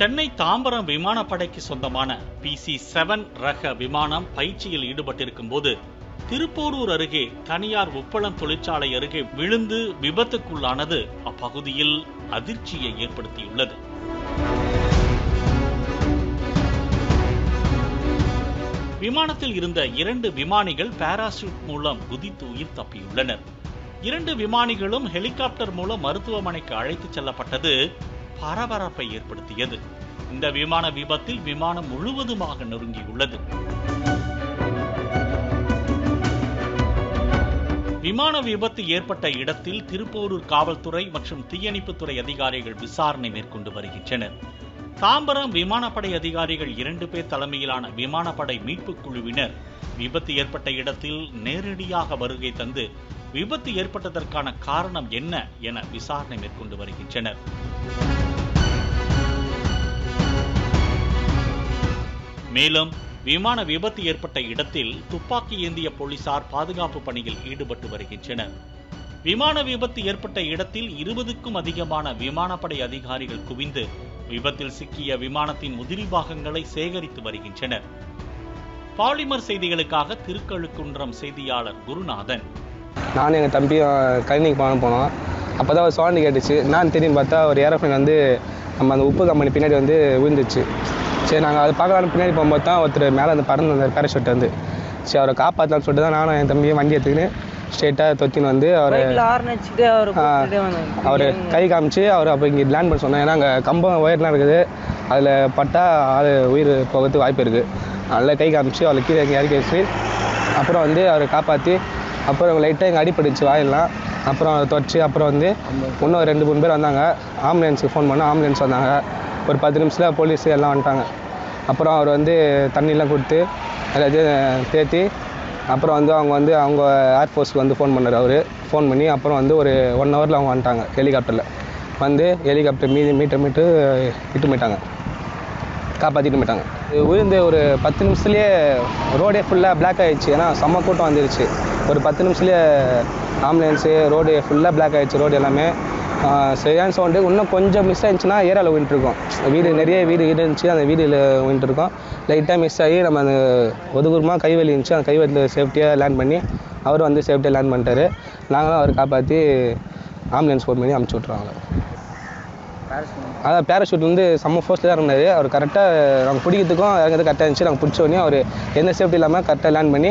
சென்னை தாம்பரம் விமானப்படைக்கு சொந்தமான PC seven ரக விமானம் பயிற்சியில் ஈடுபட்டிருக்கும் போது திருப்போரூர் அருகே தனியார் உப்பளம் தொழிற்சாலை அருகே விழுந்து விபத்துக்குள்ளானது அப்பகுதியில் அதிர்ச்சியை ஏற்படுத்தியுள்ளது. விமானத்தில் இருந்த இரண்டு விமானிகள் பாராசூட் மூலம் குதித்து உயிர் தப்பியுள்ளனர். இரண்டு விமானிகளும் ஹெலிகாப்டர் மூலம் மருத்துவமனைக்கு அழைத்துச் செல்லப்பட்டது. பரபரப்பை ஏற்படுத்தியது. இந்த விமான விபத்தில் விமானம் முழுவதுமாக நொறுங்கியுள்ளது. விமான விபத்து ஏற்பட்ட இடத்தில் திருப்போரூர் காவல்துறை மற்றும் தீயணைப்புத்துறை அதிகாரிகள் விசாரணை மேற்கொண்டு வருகின்றனர். தாம்பரம் விமானப்படை அதிகாரிகள் இரண்டு பேர் தலைமையிலான விமானப்படை மீட்புக் குழுவினர் விபத்து ஏற்பட்ட இடத்தில் நேரடியாக வருகை தந்து விபத்து ஏற்பட்டதற்கான காரணம் என்ன என விசாரணை மேற்கொண்டு வருகின்றனர். மேலும் விமான விபத்து ஏற்பட்ட இடத்தில் துப்பாக்கி ஏந்திய போலீசார் பாதுகாப்பு பணியில் ஈடுபட்டு வருகின்றனர். விமான விபத்து ஏற்பட்ட இடத்தில் இருபதுக்கும் அதிகமான விமானப்படை அதிகாரிகள் குவிந்து விபத்தில் சிக்கிய விமானத்தின் உதிரி பாகங்களை சேகரித்து வருகின்றனர். பாலிமர் செய்திகளுக்காக திருக்கழுக்குன்றம் செய்தியாளர் குருநாதன். நான் எங்கள் தம்பியும் கழனிக்கு போன போனோம். அப்போ தான் ஒரு சோழனி கேட்டுச்சு. நான் தெரியும் பார்த்தா ஒரு ஏரோப்ளைன் வந்து நம்ம அந்த உப்பு கம்பெனி பின்னாடி வந்து விழுந்துச்சு. சரி நாங்கள் அதை பார்க்கலான்னு பின்னாடி போகும்போது தான் ஒருத்தர் மேலே வந்து பறந்து வந்தார் பேரஷூட் வந்து. சரி அவரை காப்பாற்றலாம்னு சொல்லிட்டு தான் நானும் என் தம்பியும் வண்டி எடுத்துக்கின்னு ஸ்ட்ரெயிட்டாக தொத்தின்னு வந்து அவரை அவர் கை காமிச்சு அவர் அப்போ இங்கே லேண்ட் பண்ண சொன்னேன் ஏன்னா அங்கே கம்பம் ஒயர்லாம் இருக்குது. அதில் பட்டா ஆள் உயிர் போகிறதுக்கு வாய்ப்பு இருக்குது அதனால் கை காமிச்சு அவளை கீழே இங்கே இறக்கி வச்சு அப்புறம் வந்து அவரை காப்பாற்றி அப்புறம் லைட்டாக எங்கள் அடிபட்டுச்சு வாயெல்லாம். அப்புறம் அதை தொடச்சி அப்புறம் வந்து இன்னும் ரெண்டு மூணு பேர் வந்தாங்க. ஆம்புலன்ஸுக்கு ஃபோன் பண்ணோம். ஆம்புலன்ஸ் வந்தாங்க. ஒரு பத்து நிமிஷத்தில் போலீஸ் எல்லாம் வந்துட்டாங்க. அப்புறம் அவர் வந்து தண்ணிலாம் கொடுத்து எல்லாத்தையும் தேற்றி அப்புறம் வந்து அவங்க வந்து அவங்க ஏர்ஃபோர்ஸ்க்கு வந்து ஃபோன் பண்ணார் அவர். ஃபோன் பண்ணி அப்புறம் வந்து ஒரு ஒன் ஹவரில் அவங்க வந்துட்டாங்க ஹெலிகாப்டரில் வந்து ஹெலிகாப்டர் மீதி மீட்டர் மீட்டு இட்டு போயிட்டாங்க. காப்பாற்றிட்டு போயிட்டாங்க. இது விழுந்து ஒரு பத்து நிமிஷத்துலேயே ரோடே ஃபுல்லாக பிளாக் ஆகிடுச்சு ஏன்னா செம்ம கூட்டம் வந்துருச்சு. ஒரு பத்து நிமிஷத்துலேயே ஆம்புலன்ஸு ரோடு ஃபுல்லாக பிளாக் ஆகிடுச்சு ரோடு எல்லாமே. சரியான சவுண்டு இன்னும் கொஞ்சம் மிஸ் ஆயிடுச்சுன்னா ஏரியாவில் வின்ட்டுருக்கோம் வீடு நிறைய வீடு இருந்துச்சு அந்த வீடில் வின்ட்டுருக்கோம் லைட்டாக மிஸ் ஆகி நம்ம அந்த ஒதுக்குறமாக கைவலி இருந்துச்சு அந்த கைவலியில் சேஃப்டியாக லேண்ட் பண்ணி அவர் வந்து சேஃப்டியாக லேண்ட் பண்ணிட்டாரு. நாங்களும் அவரை காப்பாற்றி ஆம்புலன்ஸ் ஃபோன் பண்ணி அமுச்சு விட்ருவாங்க அதான் பேராஷூட் வந்து செம்ம ஃபோர்ஸில் தான் இருந்தார். அவர் கரெக்டாக நாங்கள் பிடிக்கிறதுக்கும் இறங்குறது கரெக்டாக இருந்துச்சு. நாங்கள் பிடிச்ச உடனே அவர் எந்த சேஃப்டி இல்லாமல் கரெக்டாக லேண்ட் பண்ணி